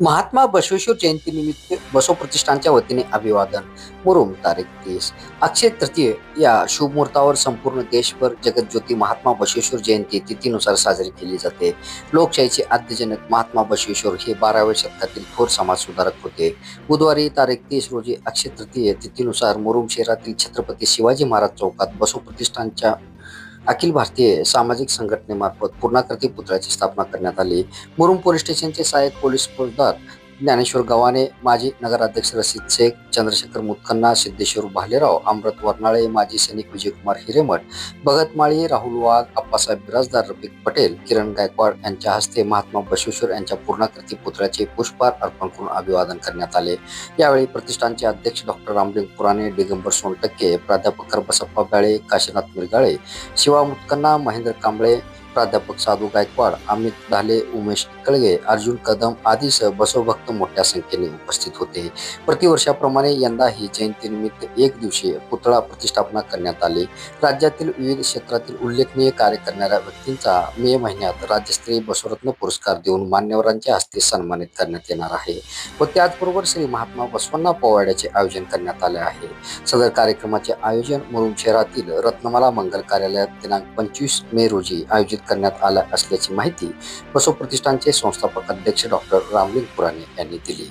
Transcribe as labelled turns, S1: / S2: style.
S1: महात्मा बसवेश्वर जयंतीनिमित्त बसव प्रतिष्ठानच्या वतीने अभिवादन. मुरुम तारीख तीस. अक्षय तृतीय या शुभमुहूर्तावर संपूर्ण देशभर जगतज्योती महात्मा बसवेश्वर जयंती तिथीनुसार साजरी केली जाते. लोकशाहीचे आद्यजनक महात्मा बसवेश्वर हे बाराव्या शतकातील थोर समाज सुधारक होते. बुधवारी तारीख तीस रोजी अक्षय तृतीय तिथीनुसार मुरुम शहरातील छत्रपती शिवाजी महाराज चौकात बसव प्रतिष्ठानच्या अखिल भारतीय सामाजिक संघटनेमार्फत पूर्णाकृती पुतळ्याची स्थापना करण्यात आली. मुरुम पोलीस स्टेशनचे सहाय्यक पोलीस फौजदार ज्ञानेश्वर गव्हाणे माजी नगराध्यक्ष रशीद शेख चंद्रशेखर मुतखन्ना सिद्धेश्वर भालेराव अमृत वर्नाळे माजी सैनिक विजयकुमार हिरेमठ भगत माळी राहुल वाघ अप्पासाहेब बिराजदार रफिक पटेल किरण गायकवाड यांच्या हस्ते महात्मा बसवेश्वर यांच्या पूर्णाकृती पुतळ्याचे पुष्पहार अर्पण करून अभिवादन करण्यात आले. यावेळी प्रतिष्ठानचे अध्यक्ष डॉक्टर रामलिंग पुराणे दिगंबर सोनटक्के प्राध्यापक करबसप्पा बाळे काशीनाथ मिरगाळे शिवा मुतकन्ना महेंद्र कांबळे प्राध्यापक साधू गायकवाड अमित ढाले उमेश कळगे अर्जुन कदम आदीसह बसवभक्त मोठ्या संख्येने उपस्थित होते. प्रतिवर्षाप्रमाणे यंदाही जयंतीनिमित्त एक दिवशी पुतळा प्रतिष्ठापना करण्यात आली. राज्यातील विविध क्षेत्रातील उल्लेखनीय कार्य करणाऱ्या व्यक्तींचा मे महिन्यात राज्यस्तरीय बसवरत्न पुरस्कार देऊन मान्यवरांच्या हस्ते सन्मानित करण्यात येणार आहे व त्याचबरोबर श्री महात्मा बसवण्णा पोवाड्याचे आयोजन करण्यात आले आहे. सदर कार्यक्रमाचे आयोजन मुरुम शहरातील रत्नमाला मंगल कार्यालयात दिनांक पंचवीस मे रोजी आयोजित करण्यात आला असल्याची माहिती बसव प्रतिष्ठानचे संस्थापक अध्यक्ष डॉक्टर रामलिंग पुराणे यांनी दिली.